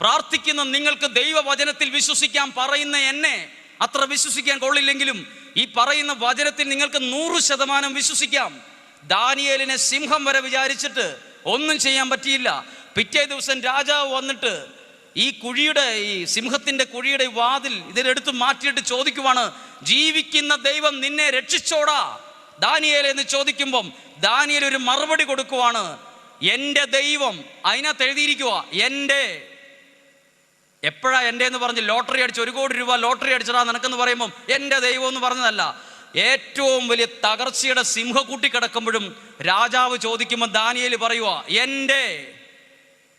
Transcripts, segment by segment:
പ്രാർത്ഥിക്കുന്ന നിങ്ങൾക്ക് ദൈവവചനത്തിൽ വിശ്വസിക്കാൻ പറയുന്ന എന്നെ അത്ര വിശ്വസിക്കാൻ കൊള്ളില്ലെങ്കിലും ഈ പറയുന്ന വചനത്തിൽ നിങ്ങൾക്ക് നൂറ് ശതമാനം വിശ്വസിക്കാം. ദാനിയേലിനെ സിംഹം വരെ വിചാരിച്ചിട്ട് ഒന്നും ചെയ്യാൻ പറ്റിയില്ല. പിറ്റേ ദിവസം രാജാവ് വന്നിട്ട് ഈ കുഴിയുടെ ഈ സിംഹത്തിന്റെ കുഴിയുടെ വാതിൽ ഇതിലെടുത്ത് മാറ്റിയിട്ട് ചോദിക്കുവാണ് ജീവിക്കുന്ന ദൈവം നിന്നെ രക്ഷിച്ചോടാ? ദാനിയേൽ എന്ന് ചോദിക്കുമ്പം ദാനിയേൽ ഒരു മറുപടി കൊടുക്കുവാണ് എന്റെ ദൈവം അതിനകത്ത് എഴുതിയിരിക്കുക എന്റെ. എപ്പോഴാ എന്റെ എന്ന് പറഞ്ഞ് ലോട്ടറി അടിച്ച് ഒരു കോടി രൂപ ലോട്ടറി അടിച്ചടാ നിനക്കെന്ന് പറയുമ്പം എന്റെ ദൈവം എന്ന് പറഞ്ഞതല്ല. ഏറ്റവും വലിയ തകർച്ചയുടെ സിംഹക്കൂട്ടി കിടക്കുമ്പോഴും രാജാവ് ചോദിക്കുമ്പോൾ ദാനിയേൽ പറയുക എന്റെ.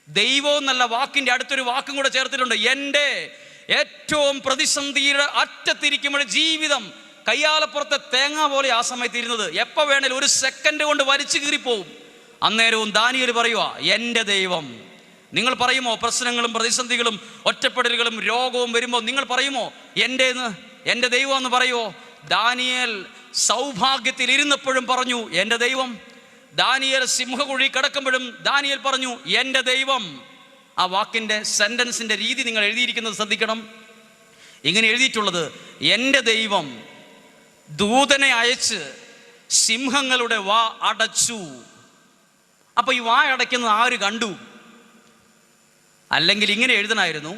ദൈവം എന്നല്ല വാക്കിന്റെ അടുത്തൊരു വാക്കും കൂടെ ചേർത്തിട്ടുണ്ട് എന്റെ. ഏറ്റവും പ്രതിസന്ധിയുടെ അറ്റത്തിരിക്കുമ്പോൾ ജീവിതം കയ്യാലപ്പുറത്തെ തേങ്ങ പോലെ ആ സമയത്ത് ഇരുന്നത്. എപ്പോൾ വേണേലും ഒരു സെക്കൻഡ് കൊണ്ട് വലിച്ചു കീറിപ്പോവും. അന്നേരവും ദാനിയൽ പറയുക എന്റെ ദൈവം. നിങ്ങൾ പറയുമോ പ്രശ്നങ്ങളും പ്രതിസന്ധികളും ഒറ്റപ്പെടലുകളും രോഗവും വരുമ്പോൾ നിങ്ങൾ പറയുമോ എന്റെന്ന്? എന്റെ ദൈവം എന്ന് പറയുമോ ദാനിയേൽ സൗഭാഗ്യത്തിൽ ഇരുന്നപ്പോഴും പറഞ്ഞു എന്റെ ദൈവം. ദാനിയൽ സിംഹകുഴി കിടക്കുമ്പോഴും ദാനിയൽ പറഞ്ഞു എന്റെ ദൈവം. ആ വാക്കിന്റെ സെന്റൻസിന്റെ രീതി നിങ്ങൾ എഴുതിയിരിക്കുന്നത് ശ്രദ്ധിക്കണം. ഇങ്ങനെ എഴുതിയിട്ടുള്ളത് എന്റെ ദൈവം ദൂതനെ അയച്ച് സിംഹങ്ങളുടെ വാ അടച്ചു. അപ്പൊ ഈ വായ അടയ്ക്കുന്നത് ആര് കണ്ടു? അല്ലെങ്കിൽ ഇങ്ങനെ എഴുതണമായിരുന്നു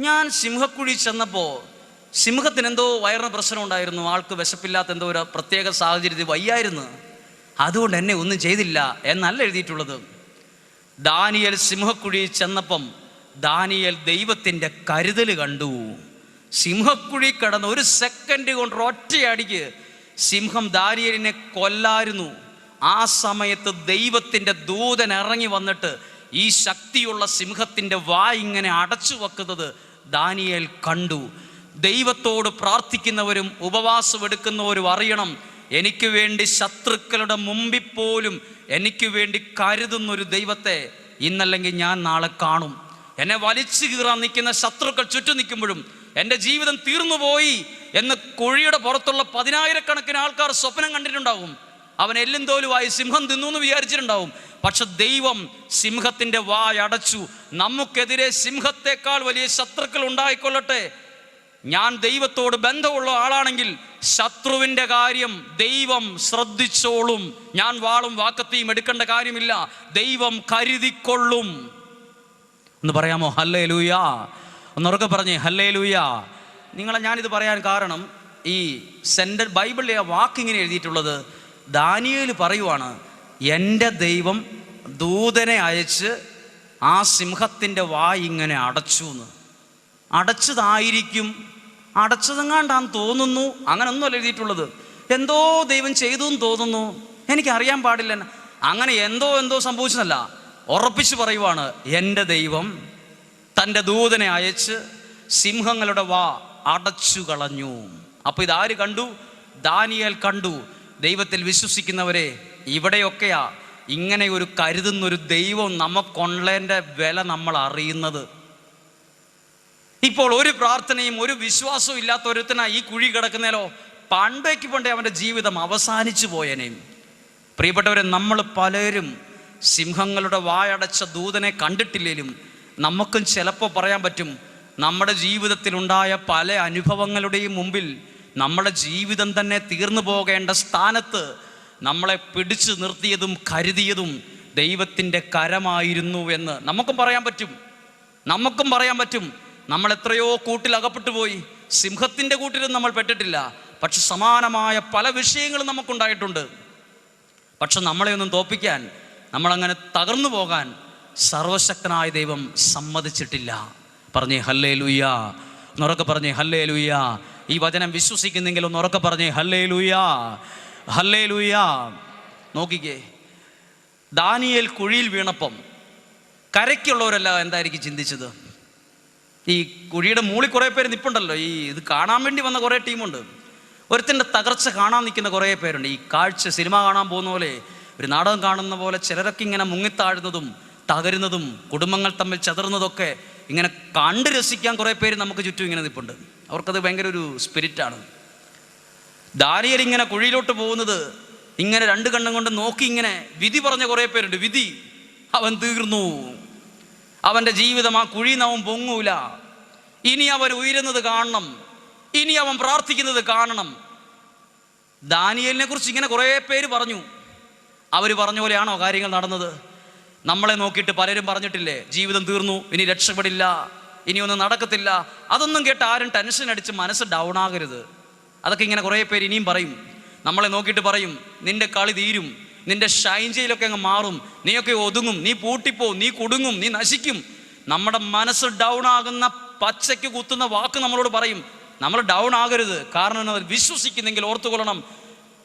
ഞാൻ സിംഹക്കുഴി ചെന്നപ്പോൾ സിംഹത്തിന് എന്തോ വയറിന് പ്രശ്നം ഉണ്ടായിരുന്നു ആൾക്ക് വിശപ്പില്ലാത്ത എന്തോ ഒരു പ്രത്യേക സാഹചര്യത്തിൽ വയ്യായിരുന്നു. അതുകൊണ്ട് എന്നെ ഒന്നും ചെയ്തില്ല എന്നല്ല എഴുതിയിട്ടുള്ളത്. ദാനിയൽ സിംഹക്കുഴി ചെന്നപ്പം ദാനിയൽ ദൈവത്തിന്റെ കരുതൽ കണ്ടു. സിംഹക്കുഴി കടന്ന് ഒരു സെക്കൻഡ് കൊണ്ട് ഒറ്റയടിക്ക് സിംഹം ദാനിയലിനെ കൊല്ലായിരുന്നു. ആ സമയത്ത് ദൈവത്തിന്റെ ദൂതൻ ഇറങ്ങി വന്നിട്ട് ഈ ശക്തിയുള്ള സിംഹത്തിന്റെ വായ് ഇങ്ങനെ അടച്ചു വെക്കുന്നത് ദാനിയേൽ കണ്ടു. ദൈവത്തോട് പ്രാർത്ഥിക്കുന്നവരും ഉപവാസം എടുക്കുന്നവരും അറിയണം. എനിക്ക് വേണ്ടി ശത്രുക്കളുടെ മുമ്പിൽ പോലും എനിക്ക് വേണ്ടി കരുതുന്ന ഒരു ദൈവത്തെ ഇന്നല്ലെങ്കിൽ ഞാൻ നാളെ കാണും. എന്നെ വലിച്ചു കീറാൻ നിൽക്കുന്ന ശത്രുക്കൾ ചുറ്റും നിൽക്കുമ്പോഴും എന്റെ ജീവിതം തീർന്നുപോയി എന്ന് കുഴിയുടെ പുറത്തുള്ള പതിനായിരക്കണക്കിന് ആൾക്കാർ സ്വപ്നം കണ്ടിട്ടുണ്ടാകും അവൻ എല്ലും തോലുമായി സിംഹം തിന്നു എന്ന് വിചാരിച്ചിട്ടുണ്ടാവും. പക്ഷെ ദൈവം സിംഹത്തിന്റെ വായടച്ചു നമുക്കെതിരെ സിംഹത്തെക്കാൾ വലിയ ശത്രുക്കൾ ഉണ്ടായിക്കൊള്ളട്ടെ. ഞാൻ ദൈവത്തോട് ബന്ധമുള്ള ആളാണെങ്കിൽ ശത്രുവിന്റെ കാര്യം ദൈവം ശ്രദ്ധിച്ചോളും. ഞാൻ വാളും വാക്കത്തെയും എടുക്കേണ്ട കാര്യമില്ല. ദൈവം കരുതിക്കൊള്ളും. എന്ന് പറയാമോ? ഹല്ലേ ലൂയാ ഒന്നുറക്കെ പറഞ്ഞേ ഹല്ലേ ലൂയാ നിങ്ങളെ ഞാനിത് പറയാൻ കാരണം ഈ സെന്റർ ബൈബിളിലെ ആ വാക്ക് ഇങ്ങനെ എഴുതിയിട്ടുള്ളത്. ദാനിയേൽ പറയുവാണ് എന്റെ ദൈവം ദൂതനെ അയച്ച് ആ സിംഹത്തിന്റെ വായി ഇങ്ങനെ അടച്ചു എന്ന് അടച്ചതായിരിക്കും. അടച്ചതെങ്ങാണ്ടാന്ന് തോന്നുന്നു. അങ്ങനൊന്നുമല്ല എഴുതിയിട്ടുള്ളത്. എന്തോ ദൈവം ചെയ്തു എന്ന് തോന്നുന്നു. എനിക്കറിയാൻ പാടില്ല. അങ്ങനെ എന്തോ എന്തോ സംഭവിച്ചതല്ല ഉറപ്പിച്ച് പറയുവാണ് എന്റെ ദൈവം തന്റെ ദൂതനെ അയച്ച് സിംഹങ്ങളുടെ വാ അടച്ചു കളഞ്ഞു അപ്പോൾ ഇതാര് കണ്ടു? ദാനിയേൽ കണ്ടു. ദൈവത്തിൽ വിശ്വസിക്കുന്നവരെ ഇവിടെയൊക്കെയാ ഇങ്ങനെ ഒരു കരുതുന്നൊരു ദൈവം നമുക്കൊള്ളേന്റെ വില നമ്മൾ അറിയുന്നത്. ഇപ്പോൾ ഒരു പ്രാർത്ഥനയും ഒരു വിശ്വാസവും ഇല്ലാത്ത ഒരുത്തനാ ഈ കുഴി കിടക്കുന്നേലോ പണ്ടേക്ക് പണ്ടേ അവന്റെ ജീവിതം അവസാനിച്ചു പോയനേയും പ്രിയപ്പെട്ടവരെ നമ്മൾ പലരും സിംഹങ്ങളുടെ വായടച്ച ദൂതനെ കണ്ടിട്ടില്ലെങ്കിലും നമുക്കും ചിലപ്പോൾ പറയാൻ പറ്റും നമ്മുടെ ജീവിതത്തിലുണ്ടായ പല അനുഭവങ്ങളുടെയും മുമ്പിൽ നമ്മുടെ ജീവിതം തന്നെ തീർന്നു പോകേണ്ട സ്ഥാനത്ത് നമ്മളെ പിടിച്ചു നിർത്തിയതും കരുതിയതും ദൈവത്തിന്റെ കരമായിരുന്നു എന്ന് നമുക്കും പറയാൻ പറ്റും. നമുക്കും പറയാൻ പറ്റും. നമ്മൾ എത്രയോ കൂട്ടിൽ അകപ്പെട്ടു പോയി. സിംഹത്തിന്റെ കൂട്ടിലും നമ്മൾ പെട്ടിട്ടില്ല. പക്ഷെ സമാനമായ പല വിഷയങ്ങളും നമുക്കുണ്ടായിട്ടുണ്ട്. പക്ഷെ നമ്മളെ ഒന്നും തോപ്പിക്കാൻ നമ്മളങ്ങനെ തകർന്നു പോകാൻ സർവശക്തനായ ദൈവം സമ്മതിച്ചിട്ടില്ല. പറഞ്ഞേ ഹല്ലേ ലുയ്യ എന്നൊക്കെ പറഞ്ഞേ ഹല്ലേ ലുയ്യ ഈ വചനം വിശ്വസിക്കുന്നെങ്കിൽ ഒന്ന് ഉറക്കെ പറഞ്ഞേ ഹല്ലേ ലൂയാ ഹല്ലേ ലൂയാ നോക്കിക്കേ ദാനിയേൽ കുഴിയിൽ വീണപ്പം കരയ്ക്കുള്ളവരല്ല എന്തായിരിക്കും ചിന്തിച്ചത്? ഈ കുഴിയുടെ മൂളി കുറേ പേര് നിപ്പുണ്ടല്ലോ ഈ ഇത് കാണാൻ വേണ്ടി വന്ന കുറേ ടീമുണ്ട്. ഒരുത്തിന്റെ തകർച്ച കാണാൻ നിൽക്കുന്ന കുറേ പേരുണ്ട്. ഈ കാഴ്ച സിനിമ കാണാൻ പോകുന്ന പോലെ ഒരു നാടകം കാണുന്ന പോലെ ചിലരൊക്കെ ഇങ്ങനെ മുങ്ങിത്താഴുന്നതും തകരുന്നതും കുടുംബങ്ങൾ തമ്മിൽ ചതറുന്നതൊക്കെ ഇങ്ങനെ കണ്ട് രസിക്കാൻ കുറേ പേര് നമുക്ക് ചുറ്റും ഇങ്ങനെ നിൽപ്പുണ്ട്. അവർക്കത് ഭയങ്കര ഒരു സ്പിരിറ്റാണ്. ദാനിയൽ ഇങ്ങനെ കുഴിയിലോട്ട് പോകുന്നത് ഇങ്ങനെ രണ്ട് കണ്ണും കൊണ്ട് നോക്കി ഇങ്ങനെ വിധി പറഞ്ഞ കുറേ പേരുണ്ട്. വിധി അവൻ തീർന്നു. അവന്റെ ജീവിതം ആ കുഴിയിൽ അവൻ പൊങ്ങൂല. ഇനി അവൻ ഉയരുന്നത് കാണണം. ഇനി അവൻ പ്രാർത്ഥിക്കുന്നത് കാണണം. ദാനിയലിനെ കുറിച്ച് ഇങ്ങനെ കുറേ പേര് പറഞ്ഞു. അവർ പറഞ്ഞ പോലെയാണോ കാര്യങ്ങൾ നടന്നത്? നമ്മളെ നോക്കിയിട്ട് പലരും പറഞ്ഞിട്ടില്ലേ ജീവിതം തീർന്നു ഇനി രക്ഷപ്പെടില്ല. ഇനി ഒന്നും നടക്കത്തില്ല. അതൊന്നും കേട്ട് ആരും ടെൻഷൻ അടിച്ച് മനസ്സ് ഡൗൺ ആകരുത്. അതൊക്കെ ഇങ്ങനെ കുറേ പേര് ഇനിയും പറയും. നമ്മളെ നോക്കിയിട്ട് പറയും നിന്റെ കളി തീരും. നിന്റെ ഷൈൻ ചെയ്യലൊക്കെ അങ്ങ് മാറും. നീയൊക്കെ ഒതുങ്ങും. നീ പൂട്ടിപ്പോ നീ കുടുങ്ങും. നീ നശിക്കും. നമ്മുടെ മനസ്സ് ഡൗൺ ആകുന്ന പച്ചയ്ക്ക് കുത്തുന്ന വാക്ക് നമ്മളോട് പറയും. നമ്മൾ ഡൗൺ ആകരുത്. കാരണം വിശ്വസിക്കുന്നെങ്കിൽ ഓർത്തുകൊള്ളണം.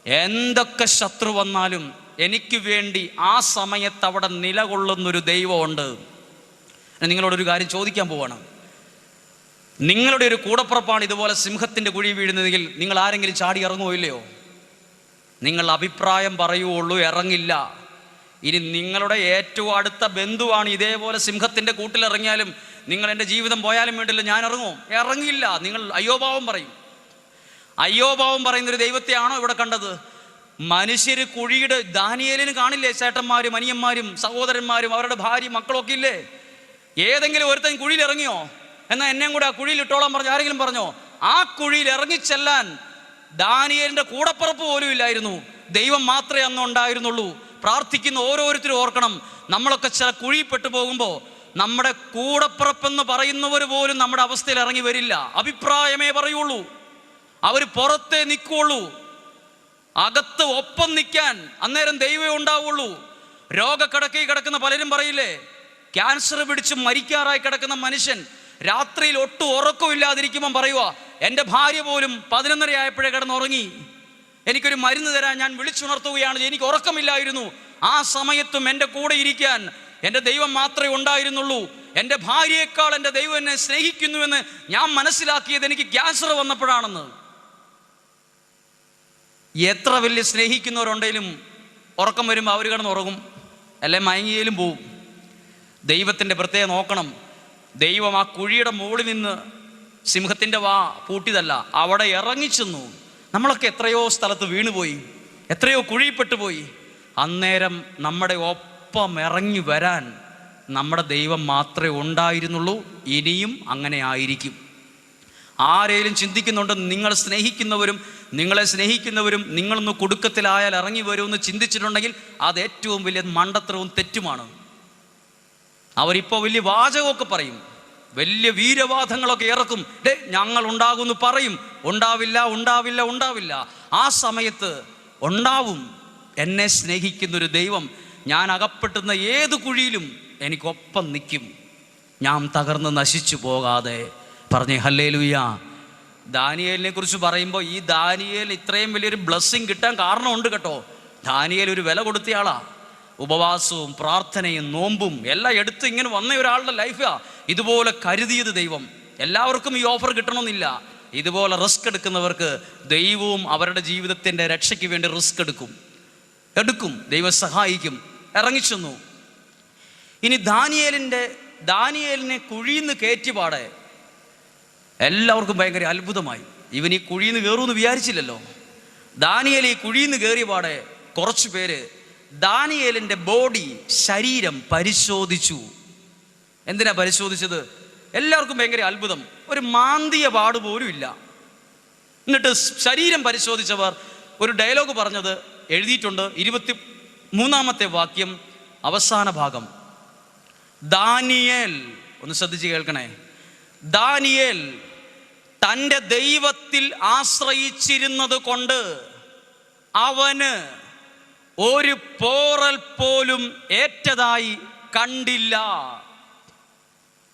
എന്തൊക്കെ ശത്രു വന്നാലും എനിക്ക് വേണ്ടി ആ സമയത്ത് അവിടെ നിലകൊള്ളുന്നൊരു ദൈവമുണ്ട്. നിങ്ങളോടൊരു കാര്യം ചോദിക്കാൻ പോവാണ്. നിങ്ങളുടെ ഒരു കൂടപ്പുറപ്പാണ് ഇതുപോലെ സിംഹത്തിന്റെ കുഴി വീഴുന്നതെങ്കിൽ നിങ്ങൾ ആരെങ്കിലും ചാടി ഇറങ്ങുമോ ഇല്ലയോ? നിങ്ങൾ അഭിപ്രായം പറയുള്ളൂ ഇറങ്ങില്ല. ഇനി നിങ്ങളുടെ ഏറ്റവും അടുത്ത ബന്ധുവാണ് ഇതേപോലെ സിംഹത്തിന്റെ കൂട്ടിലിറങ്ങിയാലും നിങ്ങൾ എന്റെ ജീവിതം പോയാലും വേണ്ടില്ല ഞാൻ ഇറങ്ങും ഇറങ്ങില്ല നിങ്ങൾ അയ്യോഭാവം പറയും. അയ്യോഭാവം പറയുന്നൊരു ദൈവത്തെയാണോ ഇവിടെ കണ്ടത്? മനുഷ്യർ കുഴിയുടെ ദാനിയേലിന് കാണില്ലേ? ചേട്ടന്മാരും അനിയന്മാരും സഹോദരന്മാരും അവരുടെ ഭാര്യ മക്കളൊക്കെ ഇല്ലേ? ഏതെങ്കിലും ഒരുത്തൻ കുഴിയിൽ ഇറങ്ങിയോ എന്നാൽ എന്നെയും കൂടെ ആ കുഴിയിൽ ഇട്ടോളാൻ പറഞ്ഞു ആരെങ്കിലും പറഞ്ഞോ? ആ കുഴിയിൽ ഇറങ്ങിച്ചെല്ലാൻ ദാനിയേലിന്റെ കൂടപ്പുറപ്പ് പോലും ഇല്ലായിരുന്നു. ദൈവം മാത്രമേ അന്ന് ഉണ്ടായിരുന്നുള്ളൂ. പ്രാർത്ഥിക്കുന്ന ഓരോരുത്തരും ഓർക്കണം നമ്മളൊക്കെ ചില കുഴിപ്പെട്ടു പോകുമ്പോൾ നമ്മുടെ കൂടപ്പുറപ്പെന്ന് പറയുന്നവർ പോലും നമ്മുടെ അവസ്ഥയിൽ ഇറങ്ങി വരില്ല. അഭിപ്രായമേ പറയുള്ളൂ. അവർ പുറത്തെ നിൽക്കുള്ളൂ അകത്ത് ഒപ്പം നിൽക്കാൻ അന്നേരം ദൈവമേ ഉണ്ടാവുള്ളൂ. രോഗക്കിടക്കി കിടക്കുന്ന പലരും പറയില്ലേ? ക്യാൻസർ പിടിച്ച് മരിക്കാറായി കിടക്കുന്ന മനുഷ്യൻ രാത്രിയിൽ ഒട്ടും ഉറക്കമില്ലാതിരിക്കുമ്പം പറയുക എന്റെ ഭാര്യ പോലും പതിനൊന്നര ആയപ്പോഴേ കിടന്നുറങ്ങി. എനിക്കൊരു മരുന്ന് തരാൻ ഞാൻ വിളിച്ചുണർത്തുകയാണ്. എനിക്ക് ഉറക്കമില്ലായിരുന്നു. ആ സമയത്തും എന്റെ കൂടെ ഇരിക്കാൻ എന്റെ ദൈവം മാത്രമേ ഉണ്ടായിരുന്നുള്ളൂ. എന്റെ ഭാര്യയേക്കാൾ എന്റെ ദൈവം എന്നെ സ്നേഹിക്കുന്നുവെന്ന് ഞാൻ മനസ്സിലാക്കിയത് എനിക്ക് ക്യാൻസർ വന്നപ്പോഴാണെന്ന്. എത്ര വലിയ സ്നേഹിക്കുന്നവരുണ്ടെങ്കിലും ഉറക്കം വരുമ്പോൾ അവർ കിടന്ന് ഉറങ്ങും അല്ലെ മയങ്ങിയാലും പോവും. ദൈവത്തിന്റെ പ്രത്യേകം നോക്കണം. ദൈവം ആ കുഴിയുടെ മുകളിൽ നിന്ന് സിംഹത്തിന്റെ വാ പൂട്ടിയതല്ല അവിടെ ഇറങ്ങിച്ചെന്നു നമ്മളൊക്കെ എത്രയോ സ്ഥലത്ത് വീണുപോയി എത്രയോ കുഴിപ്പെട്ടു പോയി. അന്നേരം നമ്മുടെ ഒപ്പം ഇറങ്ങി വരാൻ നമ്മുടെ ദൈവം മാത്രമേ ഉണ്ടായിരുന്നുള്ളൂ ഇനിയും അങ്ങനെ ആയിരിക്കും. ആരേലും ചിന്തിക്കുന്നുണ്ട് നിങ്ങൾ സ്നേഹിക്കുന്നവരും നിങ്ങളെ സ്നേഹിക്കുന്നവരും നിങ്ങളൊന്ന് കുടുക്കത്തിലായാൽ ഇറങ്ങി വരുമെന്ന് ചിന്തിച്ചിട്ടുണ്ടെങ്കിൽ അത് ഏറ്റവും വലിയ മണ്ടത്തരവും തെറ്റുമാണ്. അവരിപ്പോൾ വലിയ വാചകമൊക്കെ പറയും. വലിയ വീരവാദങ്ങളൊക്കെ ഇറക്കും. ഡേ ഞങ്ങൾ ഉണ്ടാകുമെന്ന് പറയും. ഉണ്ടാവില്ല ഉണ്ടാവില്ല ഉണ്ടാവില്ല. ആ സമയത്ത് ഉണ്ടാവും. എന്നെ സ്നേഹിക്കുന്നൊരു ദൈവം ഞാൻ അകപ്പെട്ടുന്ന ഏത് കുഴിയിലും എനിക്കൊപ്പം നിൽക്കും. ഞാൻ തകർന്ന് നശിച്ചു പോകാതെ പറഞ്ഞേ ഹല്ലേ ലുയ്യ ദാനിയേലിനെ കുറിച്ച് പറയുമ്പോൾ ഈ ദാനിയേൽ ഇത്രയും വലിയൊരു ബ്ലെസ്സിങ് കിട്ടാൻ കാരണമുണ്ട് കേട്ടോ. ദാനിയേൽ ഒരു വില കൊടുത്തയാളാ. ഉപവാസവും പ്രാർത്ഥനയും നോമ്പും എല്ലാം എടുത്ത് ഇങ്ങനെ വന്ന ഒരാളുടെ ലൈഫാ ഇതുപോലെ കരുതിയത് ദൈവം. എല്ലാവർക്കും ഈ ഓഫർ കിട്ടണമെന്നില്ല. ഇതുപോലെ റിസ്ക് എടുക്കുന്നവർക്ക് ദൈവവും അവരുടെ ജീവിതത്തിന്റെ രക്ഷയ്ക്ക് വേണ്ടി റിസ്ക് എടുക്കും. എടുക്കും. ദൈവം സഹായിക്കും. ഇറങ്ങിച്ചെന്നു. ഇനി ദാനിയേലിന്റെ ദാനിയേലിനെ കുഴിന്ന് കയറ്റിപാടെ എല്ലാവർക്കും ഭയങ്കര അത്ഭുതമായി. ഇവൻ ഈ കുഴിന്ന് കയറുമെന്ന് വിചാരിച്ചില്ലല്ലോ. ദാനിയേൽ ഈ കുഴിയിൽ നിന്ന് കയറിയ പാടെ കുറച്ച് പേര് ദാനിയേലിന്റെ ബോഡി ശരീരം പരിശോധിച്ചു. എന്തിനാ പരിശോധിച്ചത്? എല്ലാവർക്കും ഭയങ്കര അത്ഭുതം. ഒരു മാന്തിയ പാട് പോലും ഇല്ല. എന്നിട്ട് ശരീരം പരിശോധിച്ചവർ ഒരു ഡയലോഗ് പറഞ്ഞത് എഴുതിയിട്ടുണ്ട്. ഇരുപത്തി മൂന്നാമത്തെ വാക്യം അവസാന ഭാഗം. ദാനിയേൽ ഒന്ന് ശ്രദ്ധിച്ച് കേൾക്കണേ. ദാനിയേൽ തന്റെ ദൈവത്തിൽ ആശ്രയിച്ചിരുന്നത് കൊണ്ട് അവന് ഒരു പോറൽ പോലും ഏറ്റതായി കണ്ടില്ല.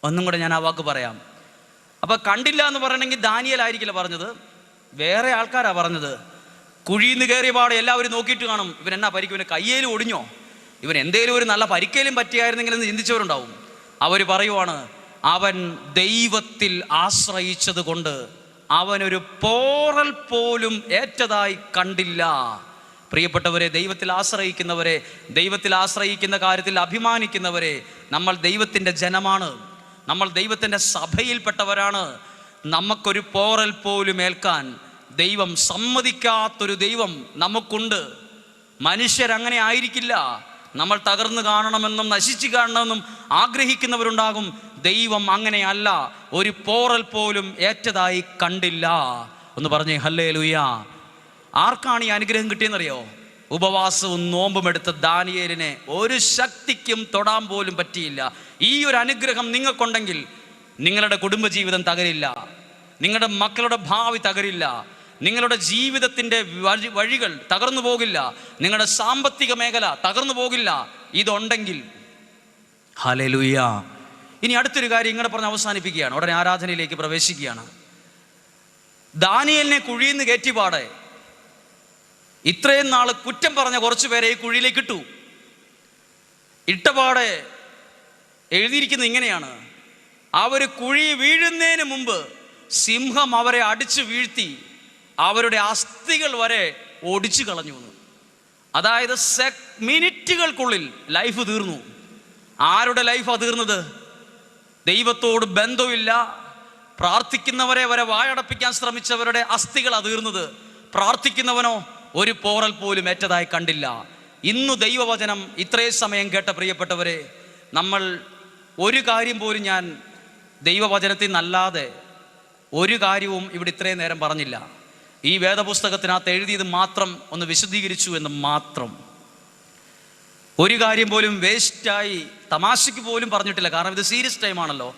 ഒന്നും കൂടെ ഞാൻ ആ വാക്ക് പറയാം. അപ്പൊ കണ്ടില്ല എന്ന് പറയണമെങ്കിൽ ദാനിയൽ ആയിരിക്കില്ല പറഞ്ഞത്. വേറെ ആൾക്കാരാ പറഞ്ഞത്. കുഴിയിൽ നിന്ന് കയറിയ പാടെ എല്ലാവരും നോക്കിയിട്ട് കാണും. ഇവൻ എന്നാ പരിക്കും? ഇവന് കയ്യേലും ഒടിഞ്ഞോ? ഇവൻ എന്തേലും ഒരു നല്ല പരിക്കേലും പറ്റിയായിരുന്നെങ്കിൽ എന്ന് ചിന്തിച്ചവരുണ്ടാവും. അവർ പറയുവാണ് അവൻ ദൈവത്തിൽ ആശ്രയിച്ചത് കൊണ്ട് അവനൊരു പോറൽ പോലും ഏറ്റതായി കണ്ടില്ല. പ്രിയപ്പെട്ടവരെ ദൈവത്തിൽ ആശ്രയിക്കുന്നവരെ ദൈവത്തിൽ ആശ്രയിക്കുന്ന കാര്യത്തിൽ അഭിമാനിക്കുന്നവരെ നമ്മൾ ദൈവത്തിന്റെ ജനമാണ്. നമ്മൾ ദൈവത്തിന്റെ സഭയിൽപ്പെട്ടവരാണ്. നമുക്കൊരു പോറൽ പോലും ഏൽക്കാൻ ദൈവം സമ്മതിക്കാത്തൊരു ദൈവം നമുക്കുണ്ട്. മനുഷ്യരങ്ങനെ ആയിരിക്കില്ല. നമ്മൾ തകർന്നു കാണണമെന്നും നശിച്ചു കാണണമെന്നും ആഗ്രഹിക്കുന്നവരുണ്ടാകും. ദൈവം അങ്ങനെയല്ല. ഒരു പോറൽ പോലും ഏറ്റതായി കണ്ടില്ല. ഒന്ന് പറഞ്ഞേ ഹല്ലേ ലുയ്യ ആർക്കാണ് ഈ അനുഗ്രഹം കിട്ടിയെന്നറിയോ? ഉപവാസവും നോമ്പും എടുത്ത ദാനിയേലിനെ ഒരു ശക്തിക്കും തൊടാൻ പോലും പറ്റിയില്ല. ഈ ഒരു അനുഗ്രഹം നിങ്ങൾക്കുണ്ടെങ്കിൽ നിങ്ങളുടെ കുടുംബജീവിതം തകരില്ല. നിങ്ങളുടെ മക്കളുടെ ഭാവി തകരില്ല. നിങ്ങളുടെ ജീവിതത്തിന്റെ വഴി വഴികൾ തകർന്നു പോകില്ല. നിങ്ങളുടെ സാമ്പത്തിക മേഖല തകർന്നു പോകില്ല. ഇതുണ്ടെങ്കിൽ. ഹലലുയ്യ ഇനി അടുത്തൊരു കാര്യം ഇങ്ങനെ പറഞ്ഞ് അവസാനിപ്പിക്കുകയാണ്. ഉടനെ ആരാധനയിലേക്ക് പ്രവേശിക്കുകയാണ്. ദാനിയലിനെ കുഴിയിൽ നിന്ന് കയറ്റിപ്പാടെ ഇത്രയും നാൾ കുറ്റം പറഞ്ഞ കുറച്ച് പേരെ ഈ കുഴിയിലേക്ക് ഇട്ടു. ഇട്ടപാടെ എഴുതിയിരിക്കുന്നത് ഇങ്ങനെയാണ്. അവർ കുഴി വീഴുന്നതിന് മുമ്പ് സിംഹം അവരെ അടിച്ചു വീഴ്ത്തി അവരുടെ അസ്ഥികൾ വരെ ഒടിച്ചു കളഞ്ഞു അതായത് സെക് മിനിറ്റുകൾക്കുള്ളിൽ ലൈഫ് തീർന്നു. ആരുടെ ലൈഫാണ് തീർന്നത്? ദൈവത്തോട് ബന്ധമില്ല. പ്രാർത്ഥിക്കുന്നവരെ വരെ വായടപ്പിക്കാൻ ശ്രമിച്ചവരുടെ അസ്ഥികളാണ് തീർന്നത്. പ്രാർത്ഥിക്കുന്നവനോ ഒരു പോറൽ പോലും ഏറ്റതായി കണ്ടില്ല. ഇന്നു ദൈവവചനം ഇത്രയും സമയം കേട്ട പ്രിയപ്പെട്ടവരെ നമ്മൾ ഒരു കാര്യം പോലും ഞാൻ ദൈവവചനത്തിൽ നല്ലാതെ ഒരു കാര്യവും ഇവിടെ ഇത്രയും നേരം പറഞ്ഞില്ല. ഈ വേദപുസ്തകത്തിനകത്ത് എഴുതിയത് മാത്രം ഒന്ന് വിശദീകരിച്ചു എന്ന് മാത്രം. ഒരു കാര്യം പോലും വേസ്റ്റായി തമാശയ്ക്ക് പോലും പറഞ്ഞിട്ടില്ല. കാരണം ഇത് സീരിയസ് ടൈമാണല്ലോ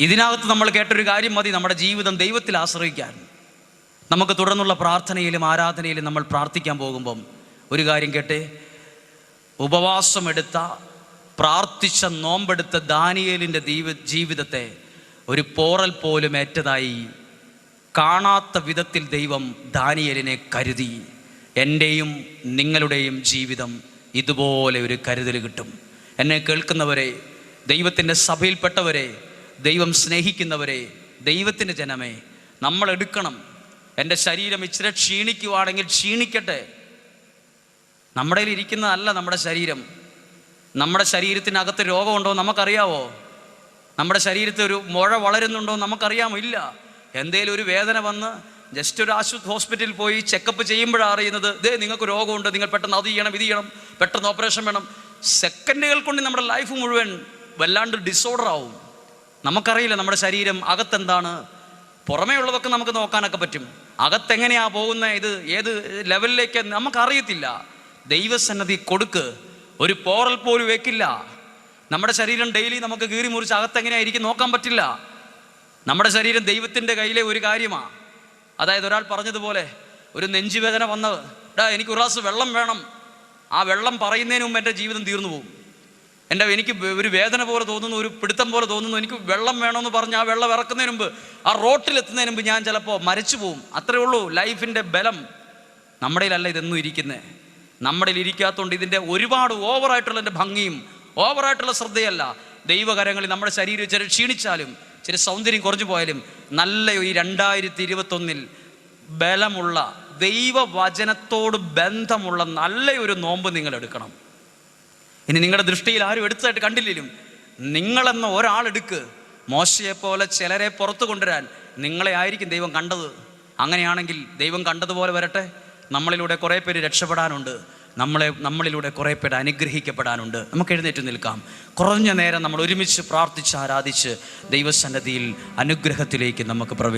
ഇതിനകത്ത് നമ്മൾ കേട്ടൊരു കാര്യം മതി നമ്മുടെ ജീവിതം ദൈവത്തിൽ ആശ്രയിക്കാൻ. നമുക്ക് തുടർന്നുള്ള പ്രാർത്ഥനയിലും ആരാധനയിലും നമ്മൾ പ്രാർത്ഥിക്കാൻ പോകുമ്പം ഒരു കാര്യം കേട്ടെ? ഉപവാസമെടുത്ത പ്രാർത്ഥിച്ച നോമ്പെടുത്ത ദാനിയേലിന്റെ ദീവ ജീവിതത്തെ ഒരു പോറൽ പോലും ഏറ്റതായി കാണാത്ത വിധത്തിൽ ദൈവം ദാനിയേലിനെ കരുതി. എന്റെയും നിങ്ങളുടെയും ജീവിതം ഇതുപോലെ ഒരു കരുതൽ കിട്ടും. എന്നെ കേൾക്കുന്നവരെ ദൈവത്തിന്റെ സഭയിൽപ്പെട്ടവരെ ദൈവം സ്നേഹിക്കുന്നവരെ ദൈവത്തിന്റെ ജനമേ നമ്മൾ എടുക്കണം. എന്റെ ശരീരം ഇച്ചിരി ക്ഷീണിക്കുവാണെങ്കിൽ ക്ഷീണിക്കട്ടെ. നമ്മുടെ ഇരിക്കുന്നതല്ല നമ്മുടെ ശരീരം. നമ്മുടെ ശരീരത്തിനകത്ത് രോഗമുണ്ടോ നമുക്കറിയാവോ? നമ്മുടെ ശരീരത്തിൽ ഒരു മുഴ വളരുന്നുണ്ടോ നമുക്കറിയാമോ? ഇല്ല. എന്തേലും ഒരു വേദന വന്ന് ജസ്റ്റ് ഒരു ആശുപത്രി ഹോസ്പിറ്റലിൽ പോയി ചെക്കപ്പ് ചെയ്യുമ്പോഴാണ് അറിയുന്നത് ഇതേ നിങ്ങൾക്ക് രോഗമുണ്ട് നിങ്ങൾ പെട്ടെന്ന് അത് ചെയ്യണം ഇത് ചെയ്യണം പെട്ടെന്ന് ഓപ്പറേഷൻ വേണം. സെക്കൻഡുകൾ കൊണ്ട് നമ്മുടെ ലൈഫ് മുഴുവൻ വല്ലാണ്ട് ഡിസോർഡർ ആവും. നമുക്കറിയില്ല നമ്മുടെ ശരീരം അകത്തെന്താണ്. പുറമേ ഉള്ളതൊക്കെ നമുക്ക് നോക്കാനൊക്കെ പറ്റും. അകത്തെങ്ങനെയാ പോകുന്ന? ഇത് ഏത് ലെവലിലേക്ക്? നമുക്കറിയത്തില്ല. ദൈവസന്നതി കൊടുക്ക്. ഒരു പോറൽ പോലും വെക്കില്ല. നമ്മുടെ ശരീരം ഡെയിലി നമുക്ക് കീറി മുറിച്ച് അകത്തെങ്ങനെയായിരിക്കും നോക്കാൻ പറ്റില്ല. നമ്മുടെ ശരീരം ദൈവത്തിന്റെ കയ്യിലെ ഒരു കാര്യമാണ് അതായത് ഒരാൾ പറഞ്ഞതുപോലെ ഒരു നെഞ്ചുവേദന വന്നത് എനിക്ക് ഒരു ഗ്ലാസ് വെള്ളം വേണം. ആ വെള്ളം പറയുന്നതിന് മുമ്പ് എന്റെ ജീവിതം തീർന്നു പോകും. എന്റെ എനിക്ക് ഒരു വേദന പോലെ തോന്നുന്നു ഒരു പിടുത്തം പോലെ തോന്നുന്നു എനിക്ക് വെള്ളം വേണമെന്ന് പറഞ്ഞ് ആ വെള്ളം ഇറക്കുന്നതിന് മുമ്പ് ആ റോട്ടിലെത്തുന്നതിന് മുമ്പ് ഞാൻ ചിലപ്പോൾ മരിച്ചു പോവും. അത്രേ ഉള്ളൂ ലൈഫിന്റെ ബലം. നമ്മുടെ അല്ല ഇതെന്നും ഇരിക്കുന്നത് നമ്മുടെ ഇരിക്കാത്തതുകൊണ്ട് ഇതിന്റെ ഒരുപാട് ഓവറായിട്ടുള്ള എന്റെ ഭംഗിയും ഓവറായിട്ടുള്ള ശ്രദ്ധയല്ല. ദൈവകരങ്ങളിൽ നമ്മുടെ ശരീരം ചില ക്ഷീണിച്ചാലും ചില സൗന്ദര്യം കുറഞ്ഞു പോയാലും നല്ല ഈ രണ്ടായിരത്തി ഇരുപത്തൊന്നിൽ ബലമുള്ള ദൈവവചനത്തോട് ബന്ധമുള്ള നല്ലൊരു നോമ്പ് നിങ്ങൾ എടുക്കണം. ഇനി നിങ്ങളുടെ ദൃഷ്ടിയിൽ ആരും എടുത്തതായിട്ട് കണ്ടില്ലേലും നിങ്ങളെന്ന ഒരാളെടുക്ക് മോശയെ പോലെ ചിലരെ പുറത്തു കൊണ്ടുവരാൻ നിങ്ങളെ ആയിരിക്കും ദൈവം കണ്ടത്. അങ്ങനെയാണെങ്കിൽ ദൈവം കണ്ടതുപോലെ വരട്ടെ. നമ്മളിലൂടെ കുറേ പേര് രക്ഷപ്പെടാനുണ്ട്. നമ്മളെ നമ്മളിലൂടെ കുറേ പേര് അനുഗ്രഹിക്കപ്പെടാനുണ്ട്. നമുക്ക് എഴുന്നേറ്റ് നിൽക്കാം. കുറഞ്ഞ നേരം നമ്മൾ ഒരുമിച്ച് പ്രാർത്ഥിച്ച് ആരാധിച്ച് ദൈവസന്നദ്ധിയിൽ അനുഗ്രഹത്തിലേക്ക് നമുക്ക് പ്രവേശിക്കാം